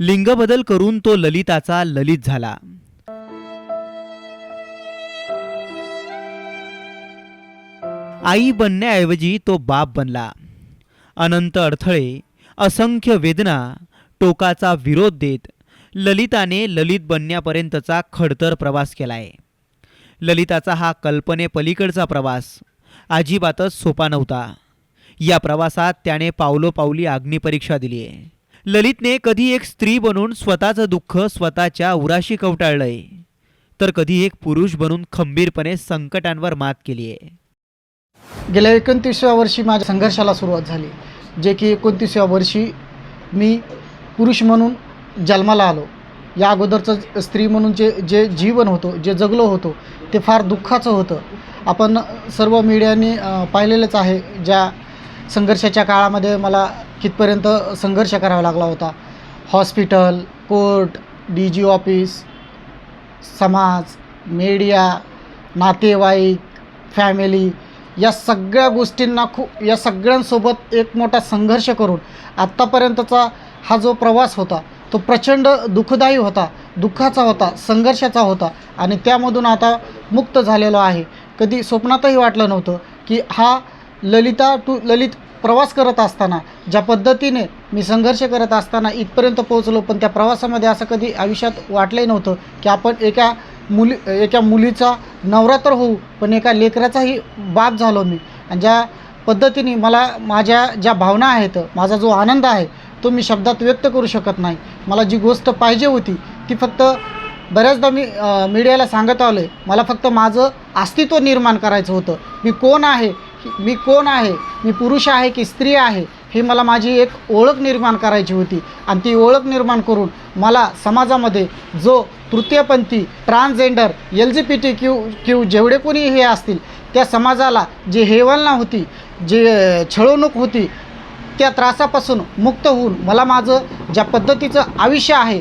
लिंगबदल करून तो ललिताचा ललित झाला. आई बनण्याऐवजी तो बाप बनला. अनंत अडथळे असंख्य वेदना टोकाचा विरोध देत ललिताने ललित बनण्यापर्यंतचा खडतर प्रवास केलाय. ललिताचा हा कल्पनेपलीकडचा प्रवास अजिबातच सोपा नव्हता. या प्रवासात त्याने पावलोपावली अग्निपरीक्षा दिली आहे ललितने कधी एक स्त्री बनून स्वतःचं दुःख स्वतःच्या उराशी कवटाळलंय. तर कधी एक पुरुष बनून खंबीरपणे संकटांवर मात केली आहे गेल्या एकोणतीसव्या वर्षी माझ्या संघर्षाला सुरुवात झाली जे की एकोणतीसव्या वर्षी मी पुरुष म्हणून जन्माला आलो. या अगोदरचं स्त्री म्हणून जे जे जीवन होतं जे जगलो होतो ते फार दुःखाचं होतं. आपण सर्व मीडियाने पाहिलेलंच आहे ज्या संघर्षाच्या काळामध्ये मला कितपर्यंत संघर्ष करावा लागला होता. Hospital court D G office समाज मीडिया नातेवाईक फॅमिली या सगळ्या गोष्टींना खूप या सगळ्यांसोबत एक मोठा संघर्ष करून आत्तापर्यंतचा हा जो प्रवास होता तो प्रचंड दुःखदायी होता दुःखाचा होता संघर्षाचा होता आणि त्यामधून आता मुक्त झालेलो आहे. कधी स्वप्नातही वाटलं नव्हतं की हा ललिता टू ललित प्रवास करत असताना ज्या पद्धतीने मी संघर्ष करत असताना इथपर्यंत पोहोचलो पण त्या प्रवासामध्ये असं कधी आयुष्यात वाटलंही नव्हतं की आपण एका मुली एका मुलीचा नवरा तर होऊ पण एका लेकराचाही बाप झालो मी. आणि ज्या पद्धतीने मला माझ्या ज्या भावना आहेत माझा जो आनंद आहे तो मी शब्दात व्यक्त करू शकत नाही. मला जी गोष्ट पाहिजे होती ती फक्त बऱ्याचदा मी मीडियाला सांगत आलो आहे मला फक्त माझं अस्तित्व निर्माण करायचं होतं. मी कोण आहे मी कोण आहे? मी पुरुष आहे की स्त्री आहे? ही मला माझी एक ओळख निर्माण करायची होती. आणि ती ओळख निर्माण करून मला समाजामध्ये जो तृतीयपंथी transgender L G B T Q Q जेवढे कोणी हे असतील त्या समाजाला जी हेवलना होती जे छळवणूक होती त्या त्रासापासून मुक्त होऊन मला माझं ज्या पद्धतीचं आयुष्य आहे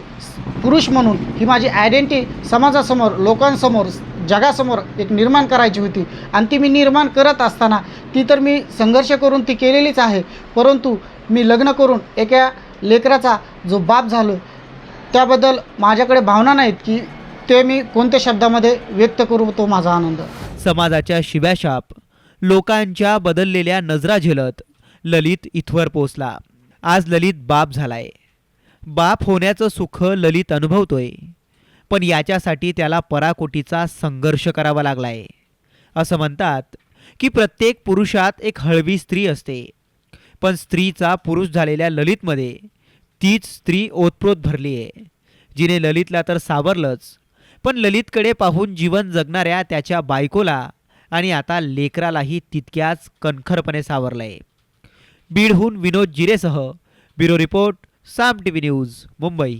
पुरुष म्हणून ही माझी आयडेंटिटी समाजासमोर लोकांसमोर जगासमोर एक निर्माण करायची होती. आणि ती मी निर्माण करत असताना ती तर मी संघर्ष करून ती केलेलीच आहे. परंतु मी लग्न करून एका लेकराचा जो बाप झालो त्याबद्दल माझ्याकडे भावना नाहीत की ते मी कोणत्या शब्दामध्ये व्यक्त करू तो माझा आनंद. समाजाच्या शिव्याशाप लोकांच्या बदललेल्या नजरा झेलत ललित इथवर पोचला आज ललित बाप झालाय. बाप होण्याचं सुख ललित अनुभवतोय. पण याच्यासाठी त्याला पराकोटीचा संघर्ष करावा लागलाय. असं म्हणतात की प्रत्येक पुरुषात एक हळवी स्त्री असते. पण स्त्रीचा पुरुष झालेल्या ललितमध्ये तीच स्त्री ओतप्रोत भरली आहे. जिने ललितला तर सावरलंच पण ललितकडे पाहून जीवन जगणाऱ्या त्याच्या बायकोला आणि आता लेकरालाही तितक्याच कणखरपणे सावरलंय. बीडहून Vinod जिरेसह bureau report Saam T V news Mumbai.